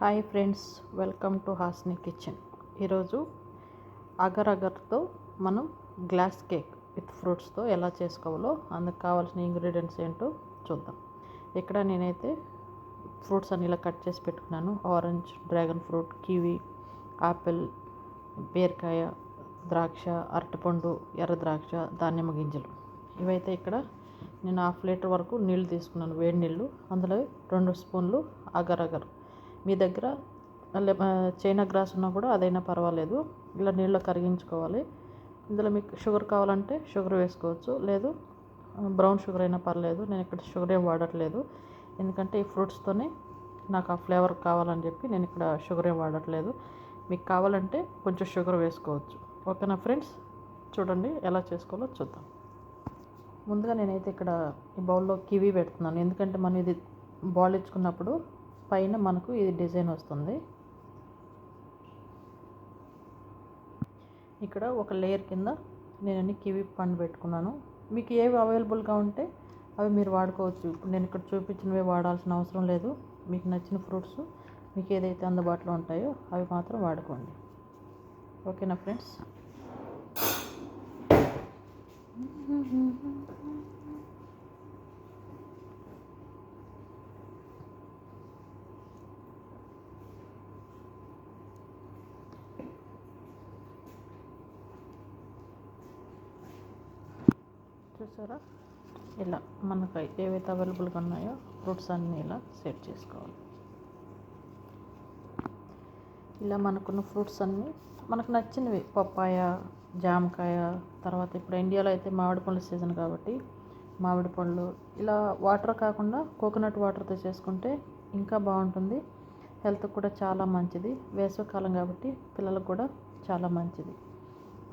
Hi friends welcome to Hasni kitchen. ఈరోజు agar అగర్తో మనం గ్లాస్ కేక్ విత్ ఫ్రూట్స్తో ఎలా చేసుకోవాలో అందుకు కావాల్సిన ఇంగ్రీడియంట్స్ ఏంటో చూద్దాం. ఇక్కడ నేనైతే ఫ్రూట్స్ అన్ని ఇలా కట్ చేసి పెట్టుకున్నాను. Orange dragon fruit kiwi apple బీరకాయ ద్రాక్ష అరటిపండు ఎర్ర ద్రాక్ష దానిమ్మ గింజలు. ఇవైతే ఇక్కడ నేను హాఫ్ లీటర్ వరకు నీళ్ళు తీసుకున్నాను వేడి నీళ్ళు. అందులో రెండు స్పూన్లు అగర్ అగర్ మీ దగ్గర చైనా గ్రాస్ ఉన్నా కూడా అదైనా పర్వాలేదు. ఇలా నీళ్ళు కరిగించుకోవాలి. ఇందులో మీకు షుగర్ కావాలంటే షుగర్ వేసుకోవచ్చు. లేదు బ్రౌన్ షుగర్ అయినా పర్లేదు. నేను ఇక్కడ షుగర్ ఏం వాడట్లేదు. ఎందుకంటే ఈ ఫ్రూట్స్తోనే నాకు ఆ ఫ్లేవర్ కావాలని చెప్పి నేను ఇక్కడ షుగర్ ఏం వాడట్లేదు. మీకు కావాలంటే కొంచెం షుగర్ వేసుకోవచ్చు. ఓకేనా ఫ్రెండ్స్? చూడండి ఎలా చేసుకోవాలో చూద్దాం. ముందుగా నేనైతే ఇక్కడ ఈ బౌల్లో కివీ పెడుతున్నాను. ఎందుకంటే మనం ఇది బాల్ ఇచ్చుకున్నప్పుడు పైన మనకు ఇది డిజైన్ వస్తుంది. ఇక్కడ ఒక లేయర్ కింద నేను అన్ని కివీ పండు పెట్టుకున్నాను. మీకు ఏవి అవైలబుల్గా ఉంటే అవి మీరు వాడుకోవచ్చు. ఇప్పుడు నేను ఇక్కడ చూపించినవి వాడాల్సిన అవసరం లేదు. మీకు నచ్చిన ఫ్రూట్స్ మీకు ఏదైతే అందుబాటులో ఉంటాయో అవి మాత్రం వాడుకోండి. ఓకేనా ఫ్రెండ్స్? చూసారా? ఇలా మనకు ఏవైతే అవైలబుల్గా ఉన్నాయో ఫ్రూట్స్ అన్నీ ఇలా సెట్ చేసుకోవాలి. ఇలా మనకున్న ఫ్రూట్స్ అన్నీ మనకు నచ్చినవి పప్పాయ జామకాయ తర్వాత ఇప్పుడు ఇండియాలో అయితే మామిడి పండ్ల సీజన్ కాబట్టి మామిడి పండ్లు ఇలా వాటర్ కాకుండా కోకోనట్ వాటర్తో చేసుకుంటే ఇంకా బాగుంటుంది. హెల్త్ కూడా చాలా మంచిది. వేసవికాలం కాబట్టి పిల్లలకు కూడా చాలా మంచిది.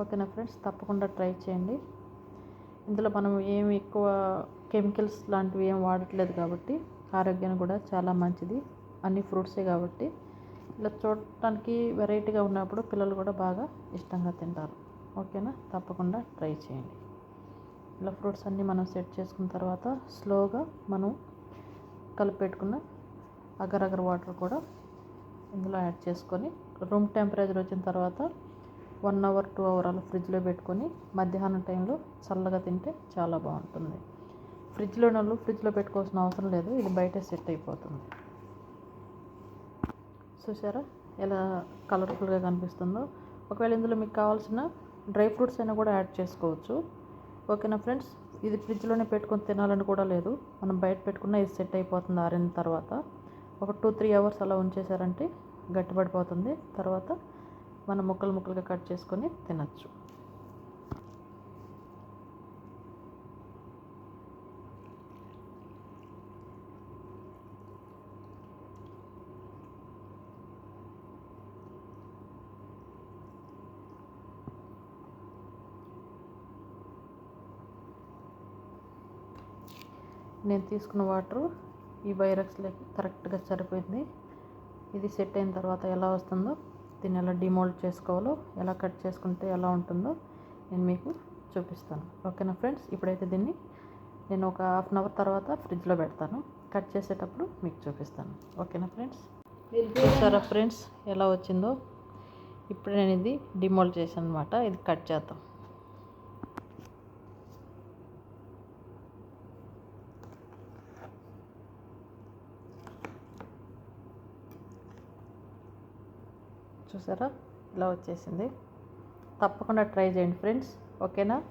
ఓకేనా ఫ్రెండ్స్? తప్పకుండా ట్రై చేయండి. ఇందులో మనం ఏమి ఎక్కువ కెమికల్స్ లాంటివి ఏం వాడట్లేదు కాబట్టి ఆరోగ్యానికి కూడా చాలా మంచిది. అన్ని ఫ్రూట్సే కాబట్టి. ఇలా చూడటానికి వెరైటీగా ఉన్నప్పుడు పిల్లలు కూడా బాగా ఇష్టంగా తింటారు. ఓకేనా? తప్పకుండా ట్రై చేయండి. ఇలా ఫ్రూట్స్ అన్నీ మనం సెట్ చేసుకున్న తర్వాత స్లోగా మనం కలిపెట్టుకున్న అగర్ అగర్ వాటర్ కూడా ఇందులో యాడ్ చేసుకొని రూమ్ టెంపరేచర్ వచ్చిన తర్వాత వన్ అవర్ టూ అవర్ అలా ఫ్రిడ్జ్లో పెట్టుకొని మధ్యాహ్నం టైంలో చల్లగా తింటే చాలా బాగుంటుంది. ఫ్రిడ్జ్లో వాళ్ళు ఫ్రిడ్జ్లో పెట్టుకోవాల్సిన అవసరం లేదు ఇది బయట సెట్ అయిపోతుంది. చూసారా ఎలా కలర్ఫుల్గా కనిపిస్తుందో. ఒకవేళ ఇందులో మీకు కావాల్సిన డ్రై ఫ్రూట్స్ అయినా కూడా యాడ్ చేసుకోవచ్చు. ఓకేనా ఫ్రెండ్స్? ఇది ఫ్రిడ్జ్లోనే పెట్టుకొని తినాలని కూడా లేదు. మనం బయట పెట్టుకున్న ఇది సెట్ అయిపోతుంది ఆరిన తర్వాత. ఒక టూ త్రీ అవర్స్ అలా ఉంచేసారంటే గట్టిపడిపోతుంది. తర్వాత మనం ముక్కలు ముక్కలుగా కట్ చేసుకొని తినచ్చు. నేను తీసుకున్న వాటరు ఈ వైరక్స్లోకి కరెక్ట్గా సరిపోయింది. ఇది సెట్ అయిన తర్వాత ఎలా వస్తుందో దీన్ని ఎలా డిమోల్డ్ చేసుకోవాలో ఎలా కట్ చేసుకుంటే ఎలా ఉంటుందో నేను మీకు చూపిస్తాను. ఓకేనా ఫ్రెండ్స్? ఇప్పుడైతే దీన్ని నేను ఒక హాఫ్ అన్ అవర్ తర్వాత ఫ్రిడ్జ్లో పెడతాను. కట్ చేసేటప్పుడు మీకు చూపిస్తాను. ఓకేనా ఫ్రెండ్స్? చూసారా ఫ్రెండ్స్ ఎలా వచ్చిందో? ఇప్పుడు నేను ఇది డిమోల్డ్ చేశాను అనమాట ఇది కట్ చేద్దాం. చూసారా? ఇలా వచ్చేసింది. తప్పకుండా ట్రై చేయండి ఫ్రెండ్స్. ఓకేనా?